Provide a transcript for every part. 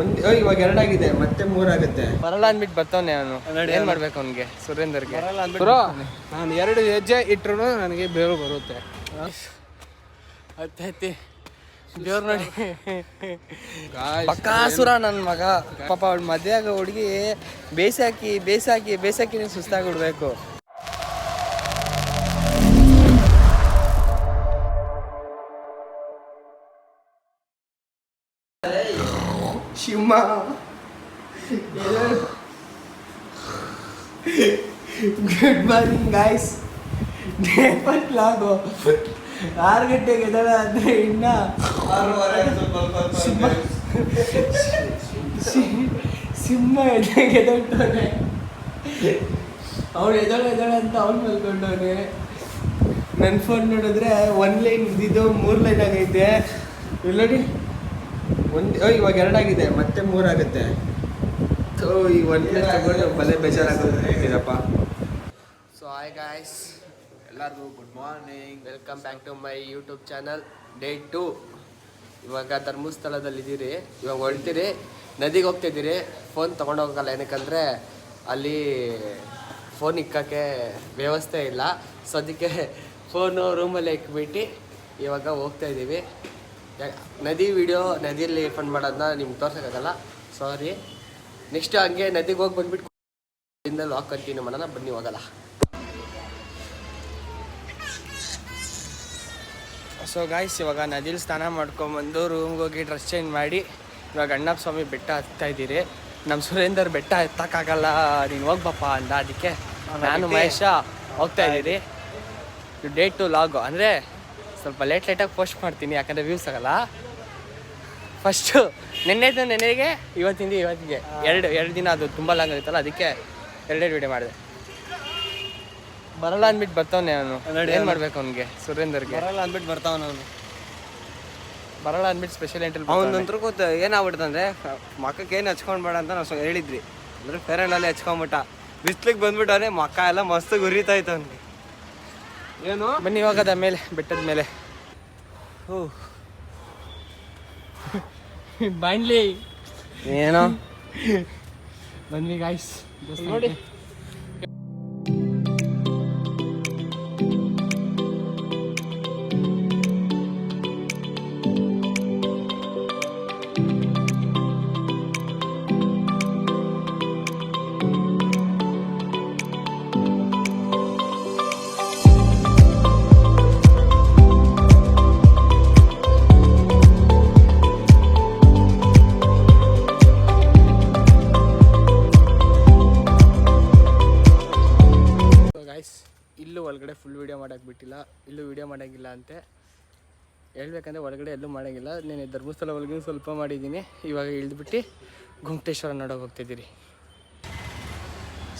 ಒಂದ್ ಓ, ಇವಾಗ ಎರಡಾಗಿದೆ ಮತ್ತೆ ಮೂರಾಗುತ್ತೆ. ಬರಲ್ಲ ಅಂದ್ಬಿಟ್ಟು ಬರ್ತಾವನೆ ಅವನು. ಏನ್ ಮಾಡ್ಬೇಕು ಅವ್ನಿಗೆ ಸುರೇಂದರ್ಗೆ? ಬ್ರೋ ನಾನು ಎರಡು ಹೆಜ್ಜೆ ಇಟ್ರು ನನಗೆ ಬೇರು ಬರುತ್ತೆ. ಹತ್ತೈತಿ ದೇವ್ರ ನೋಡಿ. ಪಕ್ಕಾಸುರ ನನ್ನ ಮಗ. ಪಾಪ ಅವಳು ಮದುವೆ ಆಗೋ ಹುಡುಗಿ ಬೇಸಾಕಿ ಬೇಸಾಕಿ ಬೇಸಾಕಿನೇ ಸುಸ್ತಾಗಿ ಬಿಡ್ಬೇಕು ಶಿವ ಗುಡ್ ಮಾರ್ನಿಂಗ್ ಗಾಯ್ಸ್ ನೇಪಟ್ ಲಾಗು ಆರು ಗಂಟೆಗೆ ಎದ್ದಾಳ ಅಂದ್ರೆ ಇನ್ನ ಸಿಂಹ ಸಿಂಹ ಎದ್ದಂಗೆ ಎದೊಳ್ತವನೆ ಅವ್ಳು ಎದಳ ಎದಳ ಅಂತ ಅವ್ನು ಮಲ್ಕೊಂಡವನೆ. ನನ್ನ ಫೋನ್ ನೋಡಿದ್ರೆ ಒನ್ ಲೈನ್ ಇದ್ದಿದ್ದು ಮೂರು ಲೈನ್ ಆಗೈತೆ. ಇಲ್ಲ ನೋಡಿ. ಒಂದು ಇವಾಗ ಎರಡಾಗಿದೆ, ಮತ್ತೆ ಮೂರಾಗುತ್ತೆ. ಸೊ ಈ ಒಂದೇ ತಗೊಂಡು ಬಲೆ ಬೇಜಾರಾಗೋದಿರಪ್ಪ ಸೊ ಹಾಯ್ ಗಾಯ್ಸ್ ಎಲ್ಲರಿಗೂ good morning welcome back to my YouTube channel day two ಇವಾಗ ಧರ್ಮಸ್ಥಳದಲ್ಲಿದ್ದೀರಿ ಇವಾಗ ಹೊಳ್ತೀರಿ ನದಿಗೆ ಹೋಗ್ತಿದ್ದೀರಿ ಫೋನ್ ತೊಗೊಂಡೋಗಲ್ಲ ಏನಕ್ಕಂದರೆ ಅಲ್ಲಿ ಫೋನ್ ಇಕ್ಕಕ್ಕೆ ವ್ಯವಸ್ಥೆ ಇಲ್ಲ. ಸೊ ಅದಕ್ಕೆ ಫೋನು ರೂಮಲ್ಲೇ ಇಕ್ಬಿಟ್ಟು ಇವಾಗ ಹೋಗ್ತಾ ಇದ್ದೀವಿ ಯಾ- ನದಿ ವಿಡಿಯೋ ನದಿಯಲ್ಲಿ ಫಂಡ್ ಮಾಡೋದನ್ನ ನಿಮ್ಗೆ ತೋರ್ಸೋಕ್ಕಾಗಲ್ಲ. ಸಾರಿ ನೆಕ್ಸ್ಟ್ ಹಂಗೆ ನದಿಗೆ ಹೋಗಿ ಬಂದ್ಬಿಟ್ಟು ಇಂದ ಲಾಕ್ ಕಂಟಿನ್ಯೂ ಮಾಡೋಣ. ಬನ್ನಿ ಹೋಗಲ್ಲ. ಸೊ ಗಾಯ್ಸ್ ಇವಾಗ ನದಿಲಿ ಸ್ನಾನ ಮಾಡ್ಕೊಂಬಂದು ರೂಮ್ಗೆ ಹೋಗಿ ಡ್ರೆಸ್ ಚೇಂಜ್ ಮಾಡಿ ಇವಾಗ ಅಣ್ಣಪ್ಪ ಸ್ವಾಮಿ ಬೆಟ್ಟ ಹತ್ತಾ ಇದ್ದೀರಿ. ನಮ್ಮ ಸುರೇಂದರ್ ಬೆಟ್ಟ ಎತ್ತಕ್ಕಾಗಲ್ಲ ನೀನು ಹೋಗ್ಬಪ್ಪ ಅಂದ. ಅದಕ್ಕೆ ನಾನು ಮಹೇಶ ಹೋಗ್ತಾ ಇದ್ದೀರಿ. ಡೇ ಟು ಲಾಗು ಅಂದರೆ ಸ್ವಲ್ಪ ಲೇಟ್ ಲೇಟಾಗಿ ಪೋಸ್ಟ್ ಮಾಡ್ತೀನಿ ಯಾಕಂದರೆ ವ್ಯೂಸ್ ಆಗಲ್ಲ. ಫಸ್ಟು ನೆನ್ನೆದು ನೆನೆಗೆ ಇವತ್ತಿಂದ ಇವತ್ತಿಗೆ. ಎರಡು ಎರಡು ದಿನ ಅದು ತುಂಬ ಲಾಂಗ್ ಆಗುತ್ತಲ್ಲ ಅದಕ್ಕೆ ಎರಡೆರಡು ವಿಡಿಯೋ ಮಾಡಿದೆ. ಬರಲ್ಲ ಅಂದ್ಬಿಟ್ಟು ಬರ್ತಾವನೆ ಅವನು. ಏನು ಮಾಡಬೇಕು ಅವನಿಗೆ ಸುರೇಂದರ್ಗೆ? ಬರಲ್ಲ ಅಂದ್ಬಿಟ್ಟು ಬರ್ತಾವ ಅವನು. ಬರಲ್ಲ ಅಂದ್ಬಿಟ್ಟು ಸ್ಪೆಷಲ್ ಎಂಟ್ರಿ ಅವನಂತರ ಗೊತ್ತ ಏನಾಗ್ಬಿಡ್ತಂದ್ರೆ ಮಕ್ಕಕ್ಕೆ ಏನು ಹಚ್ಕೊಂಡ್ಬೇಡ ಅಂತ ನಾವು ಹೇಳಿದ್ವಿ. ಅಂದರೆ ಫೇರ್ ಅಲ್ಲಿ ಹಚ್ಕೊಂಬಿಟ್ಟ. ಬಿಸ್ಲಿಗೆ ಬಂದ್ಬಿಟ್ಟವನೇ ಮಕ್ಕ ಎಲ್ಲ ಮಸ್ತ್ ಅವನಿಗೆ ಅವ್ನಿಗೆ. ಏನು? ಬನ್ನಿ ಇವಾಗದ ಮೇಲೆ ಬೆಟ್ಟದ ಮೇಲೆ. ಬಾಂಡ್ಲಿ ಏನೋ? ಬನ್ನಿ ಗಾಯ್ಸ್ ನೋಡಿ. ಇಲ್ಲೂ ಒಳಗಡೆ ಫುಲ್ ವೀಡಿಯೋ ಮಾಡೋಕೆ ಬಿಟ್ಟಿಲ್ಲ ಇಲ್ಲೂ ವೀಡಿಯೋ ಮಾಡೋಂಗಿಲ್ಲ ಅಂತೆ. ಹೇಳ್ಬೇಕಂದ್ರೆ ಒಳಗಡೆ ಎಲ್ಲೂ ಮಾಡೋಂಗಿಲ್ಲ. ನೀನು ಧರ್ಮಸ್ಥಳ ಒಳಗೆ ಸ್ವಲ್ಪ ಮಾಡಿದ್ದೀನಿ. ಇವಾಗ ಇಳಿದ್ಬಿಟ್ಟು ಗುಂಟೇಶ್ವರ ನೋಡೋಕೆ ಹೋಗ್ತಿದ್ದೀರಿ.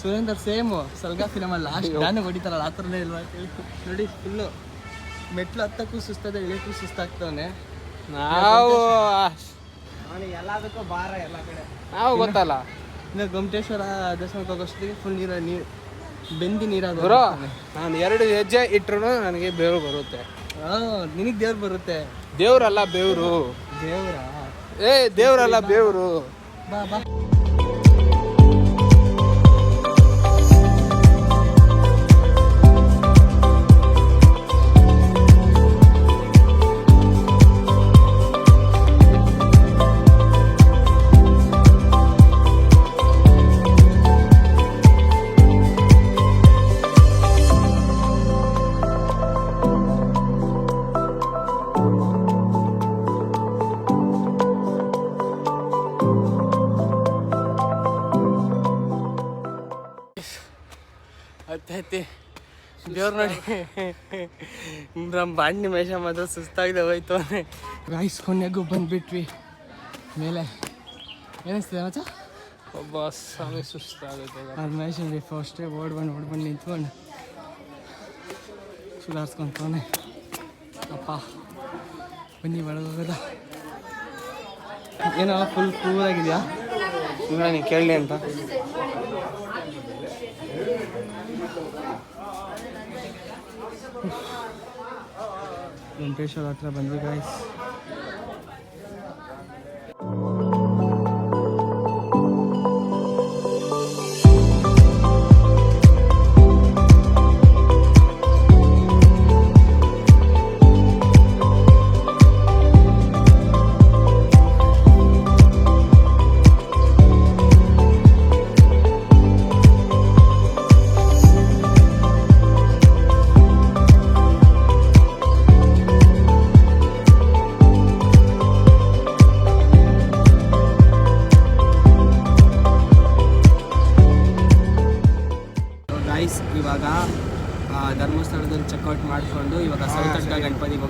ಸುರೇಂದ್ರ ಸೇಮು ಸಲ್ಗಾ ಫಿಲಮಲ್ಲಿ ಲಾಸ್ಟ್ ನಾನು ಹೊಡಿತಾರಲ್ಲ ಆ ಥರನೇ ಇಲ್ವಾ ಅಂತ ಹೇಳಿ. ನೋಡಿ ಫುಲ್ಲು ಮೆಟ್ಲು ಹತ್ತಕ್ಕೂ ಸುಸ್ತದೆ ಇಳಿಯಕ್ಕೂ ಸುಸ್ತಾಗ್ತವನೆ. ನಾವು ಎಲ್ಲದಕ್ಕೂ ಬಾರ ಎಲ್ಲ ಕಡೆ. ನಾವು ಗೊತ್ತಲ್ಲ. ಇನ್ನು ಗೊಮಟೇಶ್ವರ ದರ್ಶನಕ್ಕೆ ಹೋಗೋಷ್ಟೊತ್ತಿಗೆ ಫುಲ್ ನೀರು ನೀರು. ಬೆಂದಿ ನೀರಾಗ ನಾನು ಎರಡು ಹೆಜ್ಜೆ ಇಟ್ಟರು ನನಗೆ ಬೇವು ಬರುತ್ತೆ. ನಿನಗೆ ದೇವ್ರು ಬರುತ್ತೆ? ದೇವ್ರಲ್ಲ ಬೇವ್ರು. ದೇವ್ರ? ಏ ದೇವ್ರಲ್ಲ ಬೇವ್ರು. ಬಾ ಬಾ. ಹತ್ತೈತಿ ದೇವ್ರ ನೋಡಿ. ನಮ್ಮ ಬಾಂಡಿ ಮೇಷ ಮಾತ್ರ ಸುಸ್ತಾಗಿದೆ ಹೋಯ್ತು. ರೈಸ್ ಕೊನೆಗೂ ಬಂದ್ಬಿಟ್ವಿ. ಮೇಲೆ ಏನಿಸ್ತಿದೆ ಮಚ್ಚ? ಒಬ್ಬ ಸ್ವಾಮಿ ಸುಸ್ತಾಗುತ್ತೆ. ಅದು ಮೇಷನ್ಗೆ ಫಸ್ಟೇ ಓಡ್ಬಂದು ಓಡ್ಬಂದು ನಿಂತ್ಕೊಂಡು ಸುಧಾರಿಸ್ಕೊಂತವನೆ ಅಪ್ಪ ಬನ್ನಿ ಒಳಗೋಗದ. ಏನೋ ಫುಲ್ ಕೂಲಾಗಿದೆಯಾ ನೀನು ಕೇಳಲಿ ಅಂತ. ವೆಂಕಟೇಶ್ವರ ಹತ್ರ ಬಂದ್ವಿ ಗಾಯ್ಸ್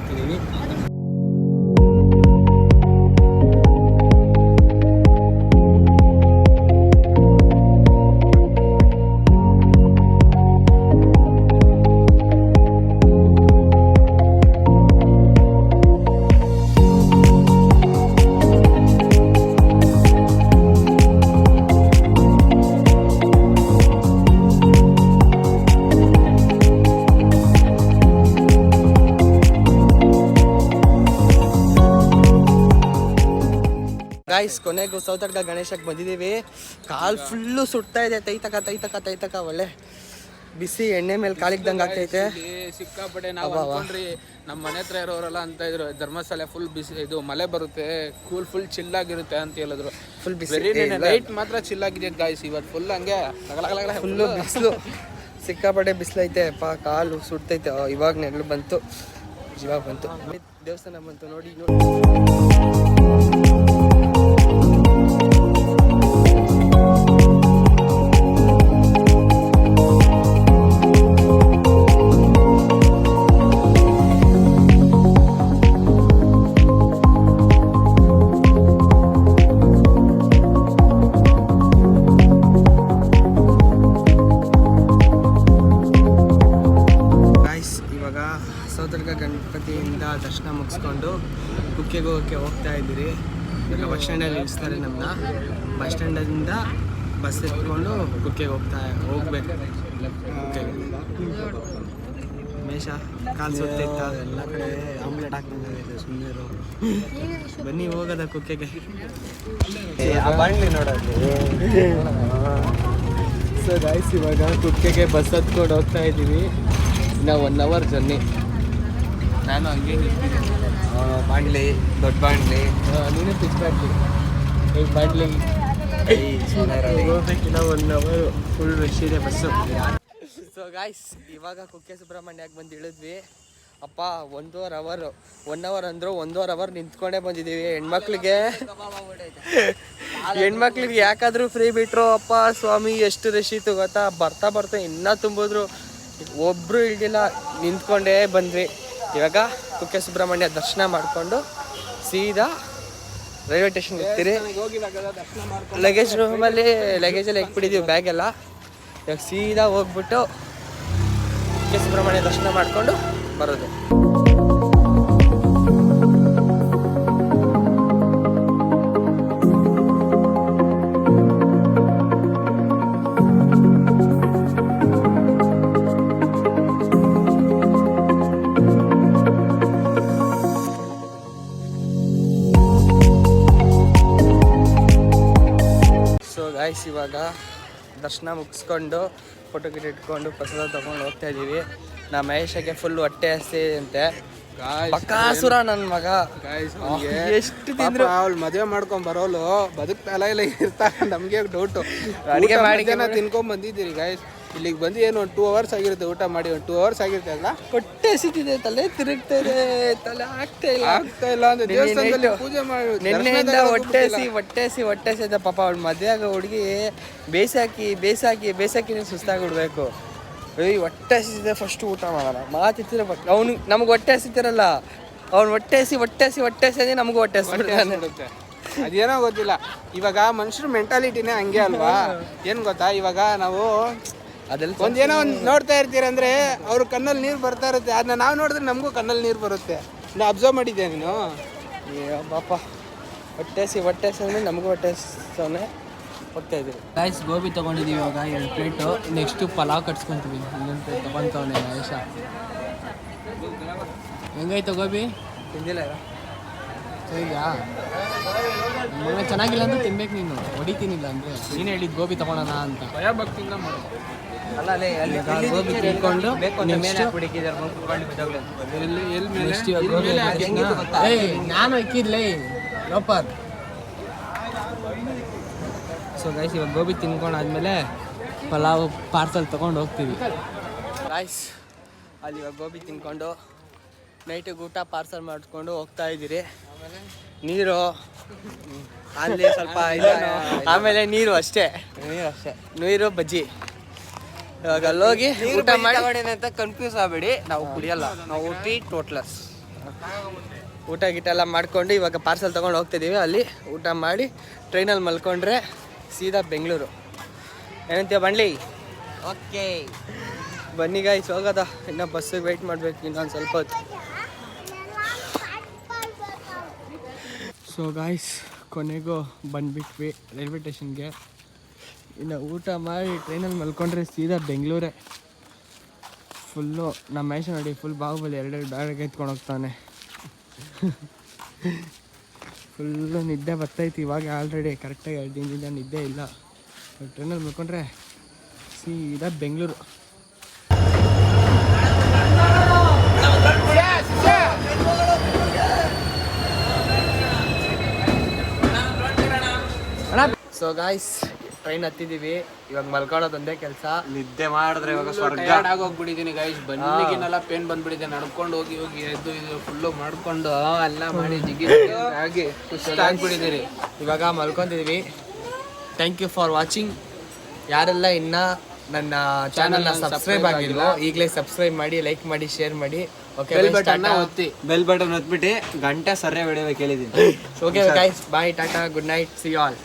ಗಣಪತಿಗೆ ಹೋಗ್ತಿದ್ದೀವಿ ಗಾಯ್ಸ್ ಕೊನೆಗೂ ಸೌತಡ್ಕ ಗಣೇಶಕ್ಕೆ ಬಂದಿದ್ದೀವಿ. ಕಾಲು ಫುಲ್ಲು ಸುಡ್ತಾ ಇದೆ. ತೈತಕ ತೈತಕ ತೈತಕ. ಒಳ್ಳೆ ಬಿಸಿ ಎಣ್ಣೆ ಮೇಲೆ ಕಾಲಿಗ್ದಂಗೆ ಆಗ್ತೈತೆ. ಸಿಕ್ಕಾಪಟ್ಟೆ ನಾವು. ಅನ್ಕೊಂಡ್ರಿ ನಮ್ಮ ಮನೆ ಹತ್ರ ಇರೋರೆಲ್ಲ ಅಂತ ಇದ್ರು ಧರ್ಮಸ್ಥಳ ಫುಲ್ ಬಿಸಿ ಇದು ಮಳೆ ಬರುತ್ತೆ ಕೂಲ್ ಫುಲ್ ಚಿಲ್ ಆಗಿರುತ್ತೆ ಅಂತ ಹೇಳಿದ್ರು. ಫುಲ್ ಬಿಸಿ. ಲೈಟ್ ಮಾತ್ರ ಚಿಲ್ ಆಗಿದೆ ಗಾಯ್ಸ್ ಇವತ್ತು ಫುಲ್ ಹಂಗೆ. ಫುಲ್ಲು ಬಿಸಿಲು. ಸಿಕ್ಕಾಪಟ್ಟೆ ಬಿಸಿಲೈತೆ. ಪಾ ಕಾಲು ಸುಡ್ತೈತೆ. ಇವಾಗ ನೆಗಳು ಬಂತು. ಇವಾಗ ಬಂತು. ದೇವಸ್ಥಾನ ಬಂತು. ನೋಡಿ ನೋಡಿ. ಮುಗಿಸ್ಕೊಂಡು ಕುಕ್ಕೆಗೆ ಹೋಗೋಕ್ಕೆ ಹೋಗ್ತಾ ಇದ್ದೀರಿ. ಈಗ ಬಸ್ ಸ್ಟ್ಯಾಂಡಲ್ಲಿ ಇಳಿಸ್ತಾರೆ ನಮ್ಮನ್ನ ಬಸ್ ಸ್ಟ್ಯಾಂಡಿಂದ ಬಸ್ ಎತ್ಕೊಂಡು ಕುಕ್ಕೆಗೆ ಹೋಗ್ತಾ ಹೋಗ್ಬೇಕು. ಕುಕ್ಕೆಗೆ. ಮೇಷ ಕಾಲು ಸುತ್ತೈತ ಎಲ್ಲ ಕಡೆ ಆಮ್ಲೆಟ್ ಹಾಕ್ದಂಗೆ ಸುಮ್ಮನೆ ಬನ್ನಿ ಹೋಗೋದ ಕುಕ್ಕೆಗೆ. ಬಂಡ್ಲಿ ನೋಡೋದು. ಸೊ ಗಾಯ್ಸ್ ಇವಾಗ ಕುಕ್ಕೆಗೆ ಬಸ್ ಹತ್ಕೊಂಡು ಹೋಗ್ತಾ ಇದ್ದೀವಿ. ನಾವು ಒನ್ ಅವರ್ ಜರ್ನಿ ನಾನು ಹಂಗೆ ಬಾಂಡ್ಲಿ ದೊಡ್ಡ ಬಾಂಡ್ಲಿ ನೀನು ಫಿಕ್ಸ್ ಮಾಡ್ತೀನಿ ಬಾಡ್ಲಿ ಹೋಗ್ಬೇಕಿಲ್ಲ ಒನ್ ಅವರ್ ಫುಲ್ ರಶ್ ಇದೆ ಬಸ್ಸು ಸೊ ಗಾಯ್ಸ್ ಇವಾಗ ಕುಕ್ಕೆ ಸುಬ್ರಹ್ಮಣ್ಯಕ್ಕೆ ಬಂದು ಇಳಿದ್ವಿ. ಅಪ್ಪ ಒಂದೂವರೆ ಅವರ್ ಒನ್ ಅವರ್ ಅಂದ್ರೆ ಒಂದೂವರೆ ಅವರ್ ನಿಂತ್ಕೊಂಡೇ ಬಂದಿದ್ದೀವಿ ಹೆಣ್ಮಕ್ಳಿಗೆ ಹೆಣ್ಮಕ್ಳಿಗೆ ಯಾಕಾದ್ರೂ ಫ್ರೀ ಬಿಟ್ರು ಅಪ್ಪ ಸ್ವಾಮಿ ಎಷ್ಟು ರಶ್ ಇತ್ತು ಗೊತ್ತಾ? ಬರ್ತಾ ಬರ್ತಾ ಇನ್ನೂ ತುಂಬಿದ್ರು. ಒಬ್ರು ಇಳಿದಿಲ್ಲ ನಿಂತ್ಕೊಂಡೇ ಬಂದ್ವಿ. ಇವಾಗ ಕುಕ್ಕೆ ಸುಬ್ರಹ್ಮಣ್ಯ ದರ್ಶನ ಮಾಡಿಕೊಂಡು ಸೀದಾ ರೈಲ್ವೆ ಸ್ಟೇಷನ್ ಹೋಗ್ತೀರಿ. ಲಗೇಜ್ ರೂಮಲ್ಲಿ ಲಗೇಜಲ್ಲಿ ಇಟ್ಬಿಟ್ಟಿದ್ದೀವಿ ಬ್ಯಾಗ್ ಎಲ್ಲ. ಇವಾಗ ಸೀದಾ ಹೋಗ್ಬಿಟ್ಟು ಕುಕ್ಕೆ ಸುಬ್ರಹ್ಮಣ್ಯ ದರ್ಶನ ಮಾಡಿಕೊಂಡು ಬರೋದು. ಗಾಯ್ಸ್ ಇವಾಗ ದರ್ಶನ ಮುಗಿಸ್ಕೊಂಡು ಫೋಟೋ ಗಿಟ್ ಇಟ್ಕೊಂಡು ಪ್ರಸಾದ ತೊಗೊಂಡು ಹೋಗ್ತಾ ಇದ್ದೀವಿ ನಮ್ಮ ಮಹೇಶಗೆ ಫುಲ್ ಹೊಟ್ಟೆ ಹಸಿ ಅಂತೆ. ಬಕಾಸುರ ನನ್ನ ಮಗ. ಗಾಯ್ಸ್ ಎಷ್ಟು ತಿಂದ್ರು? ಅವ್ಳು ಮದುವೆ ಮಾಡ್ಕೊಂಡ್ ಬರೋಳು ಬದುಕ್ತಾ ಇಲ್ಲ ಇರ್ತಾರ ನಮ್ಗೆ ಡೌಟ್ ಅಡಿಗೆ ಮಾಡಿ ತಿನ್ಕೊಂಡ್ ಬಂದಿದ್ದೀರಿ ಗಾಯ್ಸ್ ಇಲ್ಲಿಗೆ ಬಂದು ಏನು ಒಂದು ಟೂ ಅವರ್ಸ್ ಆಗಿರುತ್ತೆ ಊಟ ಮಾಡಿ ಒಂದು ಟೂ ಅವರ್ಸ್ ಆಗಿರುತ್ತೆ ಅಲ್ಲ ಕೊಟ್ಟೆ ಹಸಿತಿದೆ ತಲೆ ತಿರುಗ್ತಾ ಇದೆ ತಲೆ ಆಗ್ತಾ ಇಲ್ಲ. ಆಗ್ತಾ ಇಲ್ಲ ಅಂದ್ರೆ ದೇವಸ್ಥಾನದಲ್ಲಿ ಪೂಜೆ ಮಾಡಿ ನಿನ್ನೆಯಿಂದ ಹೊಟ್ಟೆ ಹಸಿ ಹೊಟ್ಟೆ ಹಸಿ ಹೊಟ್ಟೆ ಸಿ ಪಾಪ ಅವಳು ಮದುವೆ ಆಗೋ ಹುಡುಗಿ ಬೇಸಾಕಿ ಬೇಸಾಕಿ ಬೇಸಾಕಿನೇ ಸುಸ್ತಾಗ್ಬಿಡ್ಬೇಕು ಏಯ್ ಹೊಟ್ಟೆ ಹಸಿದೆ ಫಸ್ಟ್ ಊಟ ಮಾಡೋಣ. ಮಾತಿತ್ತಿರ ಅವ್ನು ನಮ್ಗೆ ಹೊಟ್ಟೆ ಹಸಿತಿರಲ್ಲ. ಅವ್ನು ಹೊಟ್ಟೆ ಹಸಿ ಹೊಟ್ಟೆ ಹಸಿ ಹೊಟ್ಟೆ ಹಸಿ ಅದೇ ನಮಗೂ ಹೊಟ್ಟೆ ಹಸಿ ಅದೇನೋ ಗೊತ್ತಿಲ್ಲ. ಇವಾಗ ಮನುಷ್ಯರ ಮೆಂಟಾಲಿಟಿನೇ ಹಂಗೆ ಅಲ್ವಾ? ಏನ್ ಗೊತ್ತಾ? ಇವಾಗ ನಾವು ಅದೆಲ್ಲ ಒಂದೇನೋ ಒಂದು ನೋಡ್ತಾ ಇರ್ತೀರ ಅಂದ್ರೆ ಅವ್ರ ಕಣ್ಣಲ್ಲಿ ನೀರು ಬರ್ತಾ ಇರುತ್ತೆ. ಅದನ್ನ ನಾವು ನೋಡಿದ್ರೆ ನಮಗೂ ಕಣ್ಣಲ್ಲಿ ನೀರು ಬರುತ್ತೆ. ನಾ ಅಬ್ಸರ್ವ್ ಮಾಡಿದ್ದೆ ನೀನು? ಏ ಬಾಪಾ ಹೊಟ್ಟೆ ಹಸಿ ಹೊಟ್ಟೆ ಹಸಿ ಅಂದ್ರೆ ನಮಗೂ ಹೊಟ್ಟೆ ಹಸನೆ ಹೋಗ್ತಾ ಇದ್ದೀವಿ. ಗೋಬಿ ತೊಗೊಂಡಿದ್ದೀವಿ ಇವಾಗ ಎರಡು ಪ್ಲೇಟು. ನೆಕ್ಸ್ಟು ಪಲಾವ್ ಕಟ್ಸ್ಕೊಂತೀವಿ. ಇನ್ನೊಂದು ಪ್ಲೇಟ್ ತೊಗೊತವನೆ ಆಯುಷ ಹೆಂಗೈತೆ ಗೋಬಿ? ತಿಂದಿಲ್ಲ ಸರಿಯಾ ಮಗ ಚೆನ್ನಾಗಿಲ್ಲ ಅಂದ್ರೆ ತಿನ್ಬೇಕು ನೀನು. ಹೊಡಿತೀನಿಲ್ಲ ಅಂದರೆ. ನೀನು ಹೇಳಿದ್ದು ಗೋಬಿ ತೊಗೊಳೋಣ ಅಂತ. ಭಯ ಭಕ್ತಿಯಿಂದ ಮಾಡು ಅಲ್ಲ ಅಲ್ಲೇ ಅಲ್ಲಿ ಈಗ ಗೋಬಿ ಬೇಕು ಅಂದ್ರೆ ಮೇಲೆ next- ಹಾಕ್ಬಿಡಿಕ್ಕಿದ್ದಾರೆ ಕುತ್ಕೊಂಡು ಬಿದ್ದೋಗ್ಲಿ ಅಂತ. ಎಲ್ಲಿ ಎಲ್ಲಿ ಮೇಲೆ ನೆಕ್ಸ್ಟ್ ಇವಾಗ ಇಲ್ಲಿ ಗೋಬಿ ಮೇಲೆ ಹಾಕಿದ್ನ- ಹೆಂಗಿತ್ತು ಗೊತ್ತಾ? ಏಯ್ ನಾನು ಇಕ್ಕಿದ್ಲೇ ಲೋಪರ್ ಸೊ ಗೈಸ್ ಇವಾಗ ಗೋಬಿ ತಿನ್ಕೊಂಡಾದ್ಮೇಲೆ ಪಲಾವ್ ಪಾರ್ಸಲ್ ತೊಗೊಂಡು ಹೋಗ್ತೀವಿ. ಗಾಯ್ಸ್ ಅಲ್ಲಿ ಇವಾಗ ಗೋಬಿ ತಿನ್ಕೊಂಡು ನೈಟಿಗೆ ಊಟ ಪಾರ್ಸಲ್ ಮಾಡಿಕೊಂಡು ಹೋಗ್ತಾ ಇದ್ದೀರಿ. ನೀರು ಅಲ್ಲಿ ಸ್ವಲ್ಪ ಆಮೇಲೆ ನೀರು ಅಷ್ಟೇ. ನೀರು ಅಷ್ಟೇ. ನೀರು ಬಜ್ಜಿ. ಇವಾಗ ಅಲ್ಲೋಗಿ ಊಟ ಮಾಡಿ ಅಂತ ಕನ್ಫ್ಯೂಸ್ ಆಗಬೇಡಿ. ನಾವು ಕುಡಿಯಲ್ಲ. ನಾವು ಊಟಿ ಟೋಟ್ಲಸ್ ಊಟ ಗೀಟ ಎಲ್ಲ ಮಾಡ್ಕೊಂಡು ಇವಾಗ ಪಾರ್ಸಲ್ ತೊಗೊಂಡು ಹೋಗ್ತಿದ್ದೀವಿ ಅಲ್ಲಿ ಊಟ ಮಾಡಿ ಟ್ರೈನಲ್ಲಿ ಮಲ್ಕೊಂಡ್ರೆ ಸೀದಾ ಬೆಂಗಳೂರು. ಏನಂತೀಯ ಬಂಡ್ಲಿ? ಓಕೆ. ಬನ್ನಿ ಗಾಯ್ಸ್ ಹೋಗೋದ. ಇನ್ನು ಬಸ್ಸಿಗೆ ವೆಯ್ಟ್ ಮಾಡ್ಬೇಕು ಇನ್ನೊಂದು ಸ್ವಲ್ಪ ಹೊತ್ತು. ಸೊ ಗಾಯ್ಸ್ ಕೊನೆಗೂ ಬಂದ್ಬಿಟ್ವಿ ರೈಲ್ವೆ ಸ್ಟೇಷನ್ಗೆ ಇನ್ನು ಊಟ ಮಾಡಿ ಟ್ರೈನಲ್ಲಿ ಮಲ್ಕೊಂಡ್ರೆ ಸೀದಾ ಬೆಂಗಳೂರೇ. ಫುಲ್ಲು ನಮ್ಮ ಮೇಷ ನೋಡಿ ಫುಲ್ ಬಾಹುಬಲಿ ಎರಡೆರಡು ಬ್ಯಾಗ್ ಎತ್ಕೊಂಡು ಹೋಗ್ತಾನೆ. ಫುಲ್ಲು ನಿದ್ದೆ ಬರ್ತೈತಿ ಇವಾಗ ಆಲ್ರೆಡಿ ಕರೆಕ್ಟಾಗಿ ಎರಡು ದಿನದಿಂದ ನಿದ್ದೆ ಇಲ್ಲ. ಟ್ರೈನಲ್ಲಿ ಮಲ್ಕೊಂಡ್ರೆ ಸೀದಾ ಬೆಂಗಳೂರು. ಸೊ ಗಾಯ್ಸ್ ಟ್ರೈನ್ ಹತ್ತಿದೀವಿ. ಇವಾಗ ಮಲ್ಕೊಳ್ಳೋದು ಒಂದೇ ಕೆಲಸ. ನಿದ್ದೆ ಮಾಡಿದ್ರೆ ಇವಾಗ ಸ್ವರ್ಗ. ಟಯರ್ಡ್ ಆಗೋಗ್ಬಿಟ್ಟಿದ್ದೀನಿ ಗೈಸ್ ಬಂದಿಗಿನೆಲ್ಲ ಪೇನ್ ಬಂದ್ಬಿಟ್ಟಿದೆ. ನಡ್ಕೊಂಡು ಹೋಗಿ ಹೋಗಿ ಎದ್ದು ಇದು ಫುಲ್ಲು ಮಾಡ್ಕೊಂಡು ಎಲ್ಲ ಮಾಡಿ ಜಿಗಿ ಆಗಿ ಆಗ್ಬಿಟ್ಟಿದ್ದೀರಿ ಇವಾಗ ಮಲ್ಕೊಂತಿದ್ದೀವಿ ಥ್ಯಾಂಕ್ ಯು ಫಾರ್ ವಾಚಿಂಗ್ ಯಾರೆಲ್ಲ ಇನ್ನ ನನ್ನ ಚಾನಲ್ನ ಸಬ್ಸ್ಕ್ರೈಬ್ ಆಗಿಲ್ವೋ ಈಗಲೇ ಸಬ್ಸ್ಕ್ರೈಬ್ ಮಾಡಿ ಲೈಕ್ ಮಾಡಿ ಶೇರ್ ಮಾಡಿ. ಓಕೆ ಬೆಲ್ ಬಟನ್ ಒತ್ತಿ. ಬೆಲ್ ಬಟನ್ ಹೊತ್ಬಿಟ್ಟು ಗಂಟೆ ಸರ್ರೆ ಹೊಡಿಬೇಕು ಹೇಳಿದ್ದೀನಿ okay guys bye Tata. Good night see all